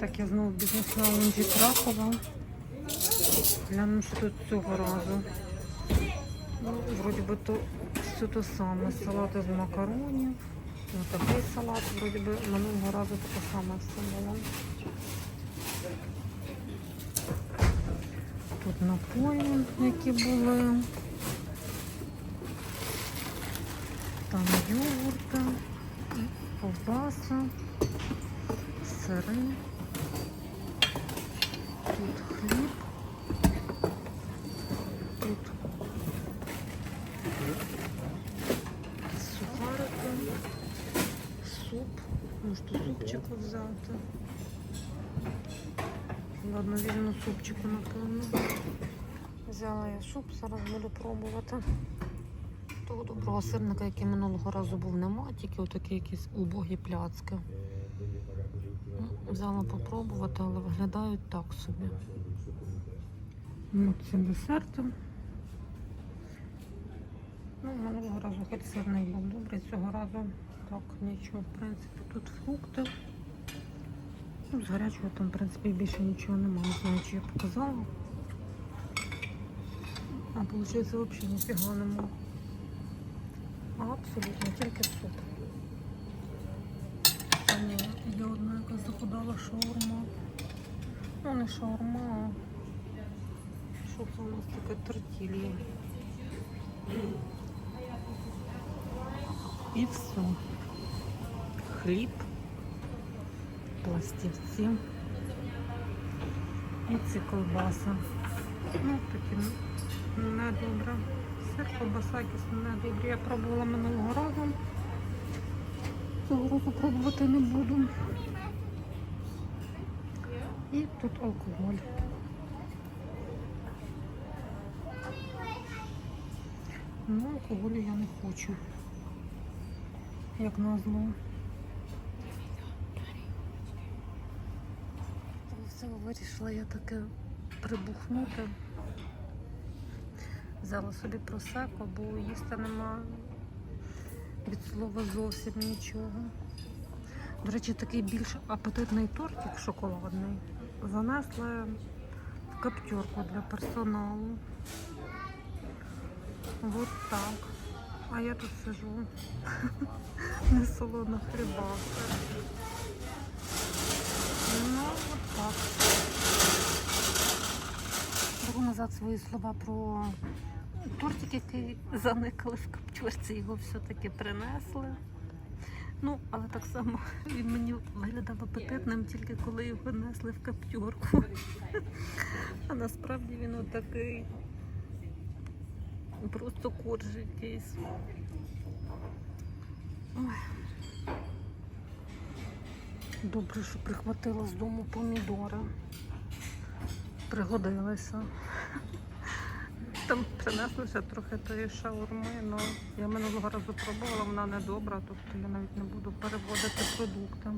Так, я знову в бізнес-лаунжі Кракова. Гляну, що тут цього разу. Ну, вроді би то все те саме. Салати з макаронів. Ну, такий салат, вроді би, минулого разу таке саме все було. Тут напої, які були. Там йогурти, ковбаса, сири. Тут хліб. Тут сухарики, суп. Можете супчику взяти. Ладно, візьму супчику, напевно. Взяла я суп, зараз буду пробувати. Того доброго сирника, який минулого разу був, нема, тільки отакі якісь убогі пляцки. Взяла попробувати, але виглядають так собі. Ну, це десерти. Ну, минулого разу хоч сирний був добрий, цього разу так, нічого, в принципі, тут фрукти. Ну, з гарячого там, в принципі, більше нічого немає. Не знаю, чи я показала. А виходить, взагалі ніфіга немає. Абсолютно тільки суп. А ні, є одна захудала шаурма. Ну, не шаурма, а що це у нас таке тортілля. І все. Хліб, пластівці і ці колбаси. Ну, такі недобре. Сир, колбаса якісь недобрі. Я пробувала минулого разу. Цього разу пробувати не буду. І тут алкоголь. Ну, алкоголю я не хочу. Як назло. Вирішила я таке прибухнути. Взяла собі просеко, бо їсти нема від слова зовсім нічого. До речі, такий більш апетитний тортик шоколадний. Занесли в каптерку для персоналу. Вот так. А я тут сижу. Не солоно хлібах. Ну, от так. Беру назад свої слова про тортик, який заникали в каптюрці, його все-таки принесли. Ну, але так само він мені виглядав апетитним, тільки коли його несли в каптюрку. А насправді він отакий. Просто корж якийсь. Ой. Добре, що прихватила з дому помідори. Пригодилися. Там принесли трохи тої шаурми, але я минулого разу пробувала, вона не добра, тобто я навіть не буду переводити продукти.